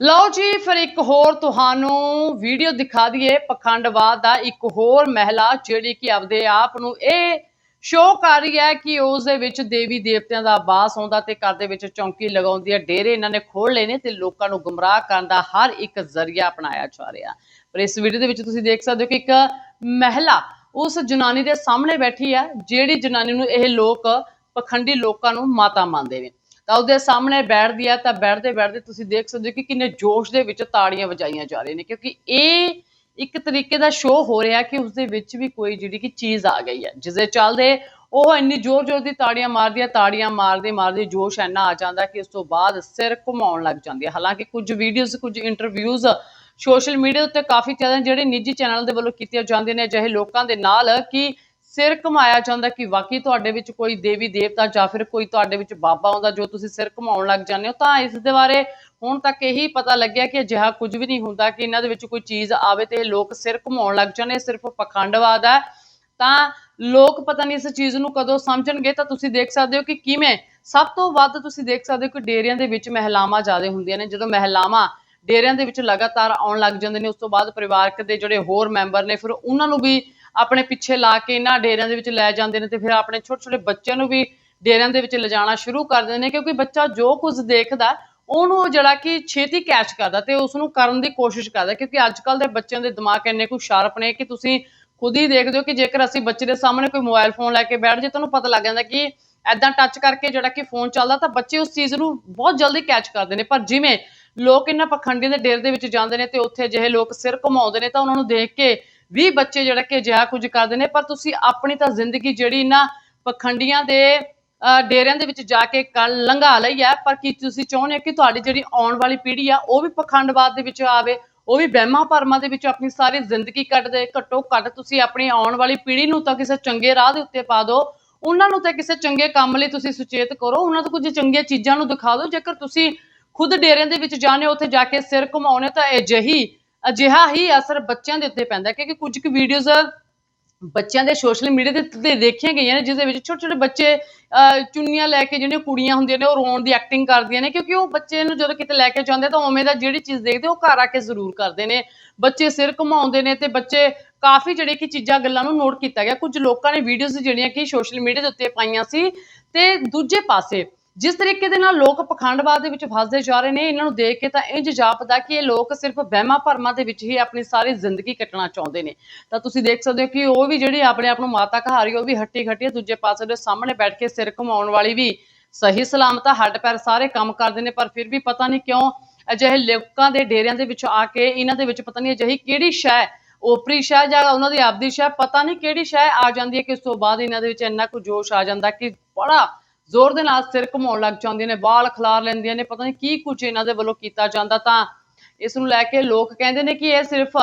ਲਓ ਜੀ, ਫਿਰ ਇੱਕ ਹੋਰ ਤੁਹਾਨੂੰ ਵੀਡੀਓ ਦਿਖਾ ਦਈਏ ਪਖੰਡਵਾਦ ਦਾ ਇੱਕ ਹੋਰ ਮਹਿਲਾ, ਜਿਹੜੀ ਕਿ ਆਪਦੇ ਆਪ ਨੂੰ ਇਹ ਸ਼ੋਅ ਕਰ ਰਹੀ ਹੈ ਕਿ ਉਸ ਦੇ ਵਿੱਚ ਦੇਵੀ ਦੇਵਤਿਆਂ ਦਾ ਵਾਸ ਆਉਂਦਾ ਤੇ ਘਰ ਦੇ ਵਿੱਚ ਚੌਂਕੀ ਲਗਾਉਂਦੀ ਹੈ, ਡੇਰੇ ਇਹਨਾਂ ਨੇ ਖੋਲ ਲਏ ਨੇ ਤੇ ਲੋਕਾਂ ਨੂੰ ਗੁੰਮਰਾਹ ਕਰਨ ਦਾ ਹਰ ਇੱਕ ਜ਼ਰੀਆ ਅਪਣਾਇਆ ਜਾ ਰਿਹਾ। ਪਰ ਇਸ ਵੀਡੀਓ ਦੇ ਵਿੱਚ ਤੁਸੀਂ ਦੇਖ ਸਕਦੇ ਹੋ ਕਿ ਇੱਕ ਮਹਿਲਾ ਉਸ ਜਨਾਨੀ ਦੇ ਸਾਹਮਣੇ ਬੈਠੀ ਹੈ, ਜਿਹੜੀ ਜਨਾਨੀ ਨੂੰ ਇਹ ਲੋਕ ਪਖੰਡੀ ਲੋਕਾਂ ਨੂੰ ਮਾਤਾ ਮੰਨਦੇ ਨੇ। ਤਾਂ ਉਹਦੇ ਸਾਹਮਣੇ ਬੈਠਦੀ ਆ, ਤਾਂ ਬੈਠਦੇ ਬੈਠਦੇ ਤੁਸੀਂ ਦੇਖ ਸਕਦੇ ਹੋ ਕਿ ਕਿੰਨੇ ਜੋਸ਼ ਦੇ ਵਿੱਚ ਤਾੜੀਆਂ ਵਜਾਈਆਂ ਜਾ ਰਹੀਆਂ ਨੇ, ਕਿਉਂਕਿ ਇਹ ਇੱਕ ਤਰੀਕੇ ਦਾ ਸ਼ੋਅ ਹੋ ਰਿਹਾ ਕਿ ਉਸ ਦੇ ਵਿੱਚ ਵੀ ਕੋਈ ਜਿਹੜੀ ਕਿ ਚੀਜ਼ ਆ ਗਈ ਹੈ ਜਿਸ ਦੇ ਚੱਲਦੇ ਉਹ ਇੰਨੀ ਜ਼ੋਰ ਜ਼ੋਰ ਦੀ ਤਾੜੀਆਂ ਮਾਰਦੀ ਆ, ਤਾੜੀਆਂ ਮਾਰਦੇ ਮਾਰਦੇ ਜੋਸ਼ ਇੰਨਾ ਆ ਜਾਂਦਾ ਕਿ ਉਸ ਤੋਂ ਬਾਅਦ ਸਿਰ ਘੁਮਾਉਣ ਲੱਗ ਜਾਂਦੀ ਹੈ ਹਾਲਾਂਕਿ ਕੁਝ ਵੀਡੀਓਜ਼ ਕੁਝ ਇੰਟਰਵਿਊਜ਼ ਸੋਸ਼ਲ ਮੀਡੀਆ ਉੱਤੇ ਕਾਫੀ ਜ਼ਿਆਦਾ ਜਿਹੜੇ ਨਿੱਜੀ ਚੈਨਲ ਦੇ ਵੱਲੋਂ ਕੀਤੀਆਂ ਜਾਂਦੇ ਨੇ, ਅਜਿਹੇ ਲੋਕਾਂ ਦੇ ਨਾਲ ਕਿ ਸਿਰ ਘੁਮਾਇਆ ਜਾਂਦਾ ਕਿ ਵਾਕਈ ਤੁਹਾਡੇ ਵਿੱਚ ਕੋਈ ਦੇਵੀ ਦੇਵਤਾ ਜਾਂ ਫਿਰ ਕੋਈ ਤੁਹਾਡੇ ਵਿੱਚ ਬਾਬਾ ਹੁੰਦਾ ਜੋ ਤੁਸੀਂ ਸਿਰ ਘੁਮਾਉਣ ਲੱਗ ਜਾਂਦੇ ਹੋ, ਤਾਂ ਇਸ ਦੇ ਬਾਰੇ ਹੁਣ ਤੱਕ ਇਹੀ ਪਤਾ ਲੱਗਿਆ ਕਿ ਅਜਿਹਾ ਕੁਝ ਵੀ ਨਹੀਂ ਹੁੰਦਾ ਕਿ ਇਹਨਾਂ ਦੇ ਵਿੱਚ ਕੋਈ ਚੀਜ਼ ਆਵੇ ਤੇ ਇਹ ਲੋਕ ਸਿਰ ਘੁਮਾਉਣ ਲੱਗ ਜਾਂਦੇ ਸਿਰਫ ਪਖੰਡਵਾਦ ਹੈ। ਤਾਂ ਲੋਕ ਪਤਾ ਨਹੀਂ ਇਸ ਚੀਜ਼ ਨੂੰ ਕਦੋਂ ਸਮਝਣਗੇ, ਤਾਂ ਤੁਸੀਂ ਦੇਖ ਸਕਦੇ ਹੋ ਕਿ ਕਿਵੇਂ ਸਭ ਤੋਂ ਵੱਧ ਤੁਸੀਂ ਦੇਖ ਸਕਦੇ ਹੋ ਕਿ ਡੇਰਿਆਂ ਦੇ ਵਿੱਚ ਮਹਿਲਾਵਾਂ ਜ਼ਿਆਦਾ ਹੁੰਦੀਆਂ ਨੇ, ਜਦੋਂ ਮਹਿਲਾਵਾਂ ਡੇਰਿਆਂ ਦੇ ਵਿੱਚ ਲਗਾਤਾਰ ਆਉਣ ਲੱਗ ਜਾਂਦੇ ਨੇ, ਉਸ ਤੋਂ ਬਾਅਦ ਪਰਿਵਾਰਕ ਦੇ ਜਿਹੜੇ ਹੋਰ ਮੈਂਬਰ ਨੇ, ਫਿਰ ਉਹਨਾਂ ਨੂੰ ਵੀ ਆਪਣੇ ਪਿੱਛੇ ਲਾ ਕੇ ਇਹਨਾਂ ਡੇਰਿਆਂ ਦੇ ਵਿੱਚ ਲੈ ਜਾਂਦੇ ਨੇ ਤੇ ਫਿਰ ਆਪਣੇ ਛੋਟੇ ਛੋਟੇ ਬੱਚਿਆਂ ਨੂੰ ਵੀ ਡੇਰਿਆਂ ਦੇ ਵਿੱਚ ਲਿਜਾਣਾ ਸ਼ੁਰੂ ਕਰ ਦਿੰਦੇ ਨੇ ਕਿਉਂਕਿ ਬੱਚਾ ਜੋ ਕੁਝ ਦੇਖਦਾ, ਉਹਨੂੰ ਜਿਹੜਾ ਕਿ ਛੇਤੀ ਕੈਚ ਕਰਦਾ ਤੇ ਉਸ ਨੂੰ ਕਰਨ ਦੀ ਕੋਸ਼ਿਸ਼ ਕਰਦਾ ਕਿਉਂਕਿ ਅੱਜ ਕੱਲ ਦੇ ਬੱਚਿਆਂ ਦੇ ਦਿਮਾਗ ਇੰਨੇ ਕੁ ਸ਼ਾਰਪ ਨੇ ਕਿ ਤੁਸੀਂ ਖੁਦ ਹੀ ਦੇਖਦੇ ਹੋ ਕਿ ਜੇਕਰ ਅਸੀਂ ਬੱਚੇ ਦੇ ਸਾਹਮਣੇ ਕੋਈ ਮੋਬਾਈਲ ਫੋਨ ਲੈ ਕੇ ਬੈਠ ਜੇ ਤੁਹਾਨੂੰ ਪਤਾ ਲੱਗ ਜਾਂਦਾ ਕਿ ਐਦਾਂ ਟੱਚ ਕਰਕੇ ਜਿਹੜਾ ਕਿ ਫੋਨ ਚੱਲਦਾ ਤਾਂ ਬੱਚੇ ਉਸ ਚੀਜ਼ ਨੂੰ ਬਹੁਤ ਜਲਦੀ ਕੈਚ ਕਰਦੇ ਨੇ। ਪਰ ਜਿਵੇਂ ਲੋਕ ਇਹਨਾਂ ਪਖੰਡੀਆਂ ਦੇ ਡੇਰ ਦੇ ਵਿੱਚ ਜਾਂਦੇ ਨੇ ਤੇ ਉੱਥੇ ਜਿਹੇ ਲੋਕ ਸਿਰ ਘੁਮਾਉਂਦੇ ਨੇ ਤਾਂ ਉਹਨਾਂ ਨੂੰ ਦੇਖ ਕੇ ਵੀ ਬੱਚੇ ਜਿਹੜਾ ਕਿ ਅਜਿਹਾ ਕੁਝ ਕਰਦੇ ਨੇ, ਪਰ ਤੁਸੀਂ ਆਪਣੀ ਤਾਂ ਜ਼ਿੰਦਗੀ ਜਿਹੜੀ ਨਾ ਪਖੰਡੀਆਂ ਦੇ ਡੇਰਿਆਂ ਦੇ ਵਿੱਚ ਜਾ ਕੇ ਕੱਲ ਲੰਘਾ ਲਈ ਹੈ, ਪਰ ਕੀ ਤੁਸੀਂ ਚਾਹੁੰਦੇ ਹੋ ਕਿ ਤੁਹਾਡੀ ਜਿਹੜੀ ਆਉਣ ਵਾਲੀ ਪੀੜ੍ਹੀ ਆ, ਉਹ ਵੀ ਪਖੰਡਵਾਦ ਦੇ ਵਿੱਚ ਆਵੇ, ਉਹ ਵੀ ਵਹਿਮਾਂ ਭਰਮਾਂ ਦੇ ਵਿੱਚ ਆਪਣੀ ਸਾਰੀ ਜ਼ਿੰਦਗੀ ਕੱਟ ਦੇ, ਘੱਟੋ ਘੱਟ ਤੁਸੀਂ ਆਪਣੀ ਆਉਣ ਵਾਲੀ ਪੀੜ੍ਹੀ ਨੂੰ ਤਾਂ ਕਿਸੇ ਚੰਗੇ ਰਾਹ ਦੇ ਉੱਤੇ ਪਾ ਦਿਓ, ਉਹਨਾਂ ਨੂੰ ਤਾਂ ਕਿਸੇ ਚੰਗੇ ਕੰਮ ਲਈ ਤੁਸੀਂ ਸੁਚੇਤ ਕਰੋ, ਉਹਨਾਂ ਤੋਂ ਕੁਝ ਚੰਗੀਆਂ ਚੀਜ਼ਾਂ ਨੂੰ ਦਿਖਾ ਦਿਓ, ਜੇਕਰ ਤੁਸੀਂ ਖੁਦ ਡੇਰਿਆਂ ਦੇ ਵਿੱਚ ਜਾਂਦੇ ਹੋ, ਉੱਥੇ ਜਾ ਕੇ ਸਿਰ ਘੁਮਾਉਣੇ ਤਾਂ ਅਜਿਹੀ ਅਜਿਹਾ ਹੀ ਅਸਰ ਬੱਚਿਆਂ ਦੇ ਉੱਤੇ ਪੈਂਦਾ ਕਿਉਂਕਿ ਕੁਝ ਕੁ ਵੀਡੀਓਜ਼ ਬੱਚਿਆਂ ਦੇ ਸੋਸ਼ਲ ਮੀਡੀਆ ਦੇ ਉੱਤੇ ਦੇਖੀਆਂ ਗਈਆਂ ਨੇ ਜਿਸ ਦੇ ਵਿੱਚ ਛੋਟੇ ਛੋਟੇ ਬੱਚੇ ਚੁੰਨੀਆਂ ਲੈ ਕੇ ਜਿਹੜੀਆਂ ਕੁੜੀਆਂ ਹੁੰਦੀਆਂ ਨੇ, ਉਹ ਰੋਣ ਦੀ ਐਕਟਿੰਗ ਕਰਦੀਆਂ ਨੇ, ਕਿਉਂਕਿ ਉਹ ਬੱਚੇ ਨੂੰ ਜਦੋਂ ਕਿਤੇ ਲੈ ਕੇ ਜਾਂਦੇ ਤਾਂ ਉਵੇਂ ਦਾ ਜਿਹੜੀ ਚੀਜ਼ ਦੇਖਦੇ ਉਹ ਘਰ ਆ ਕੇ ਜ਼ਰੂਰ ਕਰਦੇ ਨੇ। ਬੱਚੇ ਸਿਰ ਘੁਮਾਉਂਦੇ ਨੇ ਤੇ ਬੱਚੇ ਕਾਫੀ ਜਿਹੜੇ ਕਿ ਚੀਜ਼ਾਂ, ਗੱਲਾਂ ਨੂੰ ਨੋਟ ਕੀਤਾ ਗਿਆ। ਕੁਝ ਲੋਕਾਂ ਨੇ ਵੀਡੀਓਜ਼ ਜਿਹੜੀਆਂ ਕਿ ਸੋਸ਼ਲ ਮੀਡੀਆ ਦੇ ਉੱਤੇ ਪਾਈਆਂ ਸੀ, ਤੇ ਦੂਜੇ ਪਾਸੇ ਜਿਸ ਤਰੀਕੇ ਦੇ ਨਾਲ ਲੋਕ ਪਖੰਡਵਾਦ ਦੇ ਵਿੱਚ ਫਸਦੇ ਜਾ ਰਹੇ ਨੇ ਇਹਨਾਂ ਨੂੰ ਦੇਖ ਕੇ ਤਾਂ ਇੰਜ ਜਾਪਦਾ ਕਿ ਇਹ ਲੋਕ ਸਿਰਫ ਵਹਿਮਾਂ ਭਰਮਾਂ ਦੇ ਵਿੱਚ ਹੀ ਆਪਣੀ ਸਾਰੀ ਜ਼ਿੰਦਗੀ ਕੱਟਣਾ ਚਾਹੁੰਦੇ ਨੇ। ਤਾਂ ਤੁਸੀਂ ਦੇਖ ਸਕਦੇ ਹੋ ਕਿ ਉਹ ਵੀ ਜਿਹੜੀ ਆਪਣੇ ਆਪ ਨੂੰ ਮਾਤਾ ਕਹਾ ਰਹੀ ਉਹ ਵੀ ਹੱਟੀ ਖੱਟੀ ਦੂਜੇ ਪਾਸੇ ਦੇ ਸਾਹਮਣੇ ਬੈਠ ਕੇ ਸਿਰ ਘੁਮਾਉਣ ਵਾਲੀ ਵੀ ਸਹੀ ਸਲਾਮਤ ਆ, ਹੱਡ ਪੈਰ ਸਾਰੇ ਕੰਮ ਕਰਦੇ ਨੇ ਪਰ ਫਿਰ ਵੀ ਪਤਾ ਨਹੀਂ ਕਿਉਂ ਅਜਿਹੇ ਲੋਕਾਂ ਦੇ ਡੇਰਿਆਂ ਦੇ ਵਿੱਚ ਆ ਕੇ ਇਹਨਾਂ ਦੇ ਵਿੱਚ ਪਤਾ ਨਹੀਂ ਅਜਿਹੀ ਕਿਹੜੀ ਸ਼ੈ ਉਪਰੀ ਸ਼ੈ ਜਾਂ ਉਹਨਾਂ ਦੀ ਆਪਦੀ ਸ਼ੈ ਪਤਾ ਨਹੀਂ ਕਿਹੜੀ ਸ਼ੈ ਆ ਜਾਂਦੀ ਹੈ ਕਿ ਉਸ ਤੋਂ ਬਾਅਦ ਇਹਨਾਂ ਦੇ ਵਿੱਚ ਇੰਨਾ ਕੁ ਜੋਸ਼ ਆ ਜਾਂਦਾ ਕਿ ਬੜਾ ਜ਼ੋਰ ਦੇ ਨਾਲ ਸਿਰ ਘੁਮਾਉਣ ਲੱਗ ਜਾਂਦੀਆਂ ਨੇ, ਵਾਲ ਖਿਲਾਰ ਲੈਂਦੀਆਂ ਨੇ, ਪਤਾ ਨਹੀਂ ਕੀ ਕੁਝ ਇਹਨਾਂ ਦੇ ਵੱਲੋਂ ਕੀਤਾ ਜਾਂਦਾ ਤਾਂ ਇਸ ਨੂੰ ਲੈ ਕੇ ਲੋਕ ਕਹਿੰਦੇ ਨੇ ਕਿ ਇਹ ਸਿਰਫ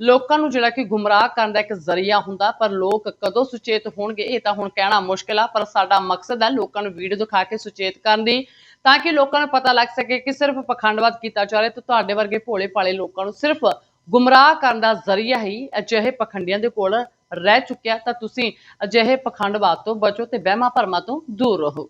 ਲੋਕਾਂ ਨੂੰ ਜਿਹੜਾ ਕਿ ਗੁੰਮਰਾਹ ਕਰਨ ਦਾ ਇੱਕ ਜ਼ਰੀਆ ਹੁੰਦਾ, ਪਰ ਲੋਕ ਕਦੋਂ ਸੁਚੇਤ ਹੋਣਗੇ, ਇਹ ਤਾਂ ਹੁਣ ਕਹਿਣਾ ਮੁਸ਼ਕਿਲ ਆ, ਪਰ ਸਾਡਾ ਮਕਸਦ ਹੈ ਲੋਕਾਂ ਨੂੰ ਵੀਡੀਓ ਦਿਖਾ ਕੇ ਸੁਚੇਤ ਕਰਨ ਦੀ, ਤਾਂ ਕਿ ਲੋਕਾਂ ਨੂੰ ਪਤਾ ਲੱਗ ਸਕੇ ਕਿ ਸਿਰਫ ਪਖੰਡਵਾਦ ਕੀਤਾ ਜਾ ਰਿਹਾ ਤੇ ਤੁਹਾਡੇ ਵਰਗੇ ਭੋਲੇ ਭਾਲੇ ਲੋਕਾਂ ਨੂੰ ਸਿਰਫ ਗੁੰਮਰਾਹ ਕਰਨ ਦਾ ਜ਼ਰੀਆ ਹੀ ਅਜਿਹੇ ਪਖੰਡੀਆਂ ਦੇ ਕੋਲ ਰਹਿ ਚੁੱਕਿਆ ਤਾਂ ਤੁਸੀਂ ਅਜਿਹੇ ਪਖੰਡਵਾਦ ਤੋਂ ਬਚੋ ਤੇ ਵਹਿਮਾਂ ਭਰਮਾਂ ਤੋਂ ਦੂਰ ਰਹੋ।